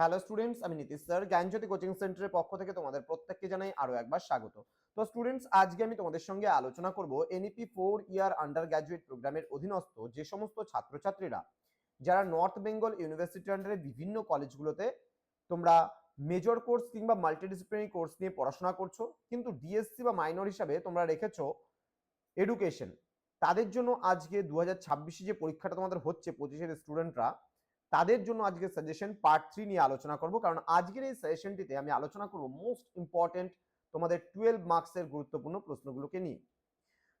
Hello students আমি Nitish sir. জ্ঞানজ্যোতি coaching সেন্টারের পক্ষ থেকে তোমাদের প্রত্যেককে জানাই আরও একবার স্বাগত। তো স্টুডেন্টস আজকে আমি তোমাদের সঙ্গে আলোচনা করব NEP four year undergraduate প্রোগ্রামের অধীনস্থ যে সমস্ত ছাত্রছাত্রীরা, যারা নর্থ বেঙ্গল ইউনিভার্সিটি আন্ডারে বিভিন্ন কলেজগুলোতে তোমরা মেজর কোর্স কিংবা মাল্টিডিসিপ্লিনারি কোর্স নিয়ে পড়াশোনা করছ, কিন্তু ডিএসসি বা মাইনর হিসাবে তোমরা রেখেছো এডুকেশন তাদের জন্য আজকে দু হাজার যে পরীক্ষাটা তোমাদের হচ্ছে পঁচিশের স্টুডেন্টরা তাদের জন্য আজকে সাজেশন পার্ট থ্রি নিয়ে আলোচনা করব। কারণ আজকের এই সাজেশনটিতে আমি আলোচনা করব মোস্ট ইম্পর্টেন্ট তোমাদের টুয়েলভ মার্কসের গুরুত্বপূর্ণ প্রশ্নগুলোকে নিয়ে।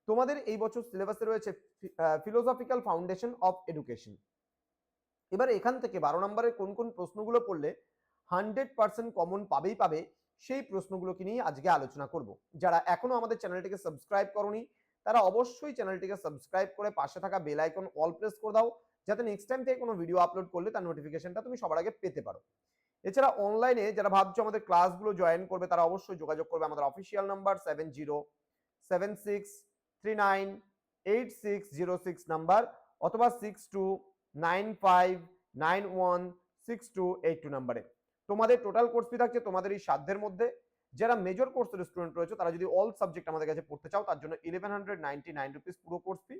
তোমাদের এই বছর সিলেবাসে রয়েছে ফিলোসফিক্যাল ফাউন্ডেশন অফ এডুকেশন এবার এখান থেকে বারো নম্বরের কোন কোন প্রশ্নগুলো পড়লে হান্ড্রেড পার্সেন্ট কমন পাবেই পাবে, সেই প্রশ্নগুলোকে নিয়ে আজকে আলোচনা করব। যারা এখনও আমাদের চ্যানেলটিকে সাবস্ক্রাইব করনি তারা অবশ্যই চ্যানেলটিকে সাবস্ক্রাইব করে পাশে থাকা বেল আইকন অল প্রেস করে দাও, যাতে নেক্সট টাইম থেকে কোনো ভিডিও আপলোড করলে তার নোটিফিকেশনটা তুমি সবার আগে পেতে পারো। এছাড়া অনলাইনে যারা ভাবছ আমাদের ক্লাসগুলো জয়েন করবে, তারা অবশ্যই যোগাযোগ করবে আমাদের official number seven zero seven six three nine eight six zero six number অথবা six two nine five nine one six two eight two নাম্বারে তোমাদের টোটাল কোর্স ফি থাকছে তোমাদের এই সাধ্যের মধ্যে যারা মেজর কোর্সের স্টুডেন্ট রয়েছে, তারা যদি অল সাবজেক্ট আমাদের কাছে পড়তে চাও, তার জন্য eleven hundred ninety nine rupees পুরো কোর্স ফি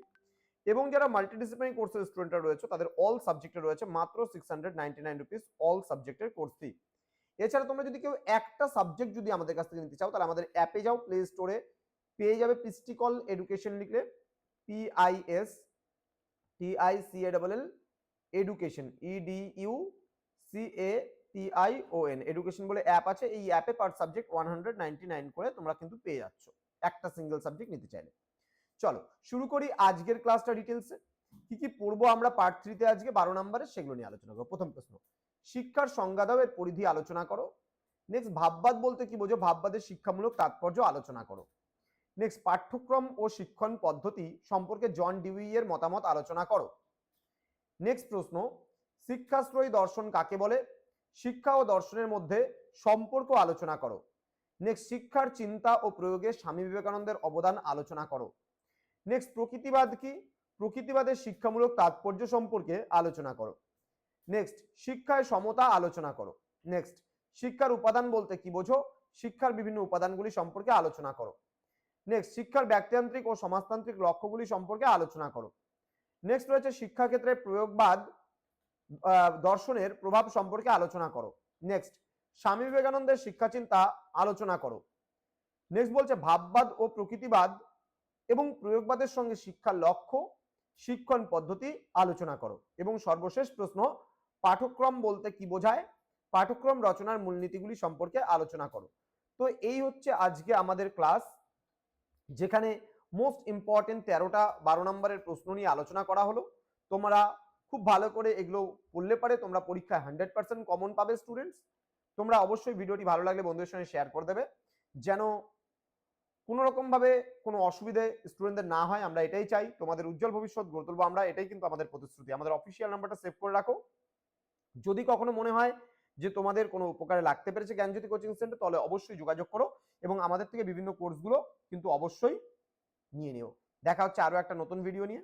এবং যারা মাল্টিডিসিপ্লিনারি কোর্সের স্টুডেন্টরা রয়েছে, তাদের অল সাবজেক্টে রয়েছে মাত্র six hundred ninety nine rupees all সাবজেক্টের কোর্স ফি এছাড়া তোমরা যদি কেউ একটা সাবজেক্ট যদি আমাদের কাছ থেকে নিতে চাও, তাহলে আমাদের অ্যাপে যাও প্লে স্টোরে পেয়ে যাবে পিস্টিকল এডুকেশন লিখলে P I S T I A double L education E D U C A T I education বলে অ্যাপ আছে, এই অ্যাপে per subject one hundred ninety nine করে তোমরা কিন্তু পেয়ে যাচ্ছ। একটা সিঙ্গেল সাবজেক্ট নিতে চাইলে। চলো, শুরু করি আজকের ক্লাসটা ডিটেলসে কি কি পড়ব আমরা পার্ট থ্রিতে আজকে? বারো নম্বরে সেগুলো নিয়ে আলোচনা করব। প্রথম প্রশ্ন, শিক্ষার সংজ্ঞা দাও এর পরিধি আলোচনা করো। নেক্সট ভাববাদ বলতে কি বোঝো? ভাববাদের শিক্ষামূলক তাৎপর্য আলোচনা করো। নেক্সট পাঠ্যক্রম ও শিক্ষণ পদ্ধতি সম্পর্কে জন ডিউই এর মতামত আলোচনা করো। নেক্সট প্রশ্ন, শিক্ষাশ্রয়ী দর্শন কাকে বলে? শিক্ষা ও দর্শনের মধ্যে সম্পর্ক আলোচনা করো। নেক্সট শিক্ষার চিন্তা ও প্রয়োগে স্বামী বিবেকানন্দের অবদান আলোচনা করো। নেক্সট প্রকৃতিবাদ কি? প্রকৃতিবাদের শিক্ষামূলক তাৎপর্য সম্পর্কে আলোচনা করো। নেক্সট শিক্ষায় সমতা আলোচনা করো। নেক্সট শিক্ষার উপাদান বলতে কি বোঝো? শিক্ষার বিভিন্ন উপাদানগুলি সম্পর্কে আলোচনা করো। নেক্সট শিক্ষার ব্যক্তিতান্ত্রিক ও সমাজতান্ত্রিক লক্ষ্যগুলি সম্পর্কে আলোচনা করো। নেক্সট রয়েছে শিক্ষাক্ষেত্রে প্রয়োগবাদ দর্শনের প্রভাব সম্পর্কে আলোচনা করো। নেক্সট স্বামী বিবেকানন্দের শিক্ষা চিন্তা আলোচনা করো। নেক্সট বলছে, ভাববাদ ও প্রকৃতিবাদ এবং প্রয়োগবাদের সঙ্গে শিক্ষার লক্ষ্য, শিক্ষণ পদ্ধতি আলোচনা করো। এবং সর্বশেষ প্রশ্ন পাঠক্রম বলতে কি বোঝায়? পাঠক্রম রচনার মূলনীতিগুলি সম্পর্কে আলোচনা করো। তো এই হচ্ছে আজকে আমাদের ক্লাস, যেখানে মোস্ট ইম্পর্টেন্ট তেরোটা বারো নম্বরের প্রশ্ন নিয়ে আলোচনা করা হলো। তোমরা খুব ভালো করে এগুলো পড়লে পারে। তোমরা পরীক্ষায় হান্ড্রেড পার্সেন্ট কমন পাবে স্টুডেন্টস তোমরা অবশ্যই ভিডিওটি ভালো লাগলে বন্ধুদের সঙ্গে শেয়ার করে দেবে। যেন কোনো রকম ভাবে কোনো অসুবিধে স্টুডেন্টদের না হয়, আমরা এটাই চাই। তোমাদের উজ্জ্বল ভবিষ্যৎ গড়ে তুলবো আমরা, এটাই কিন্তু আমাদের প্রতিশ্রুতি। আমাদের অফিসিয়াল নাম্বারটা সেভ করে রাখো। যদি কখনো মনে হয় যে তোমাদের কোনো উপকারে লাগতে পেরেছে জ্ঞানজ্যোতি কোচিং সেন্টার তাহলে অবশ্যই যোগাযোগ করো এবং আমাদের থেকে বিভিন্ন কোর্সগুলো কিন্তু অবশ্যই নিয়ে নিও। দেখা হচ্ছে আরও একটা নতুন ভিডিও নিয়ে।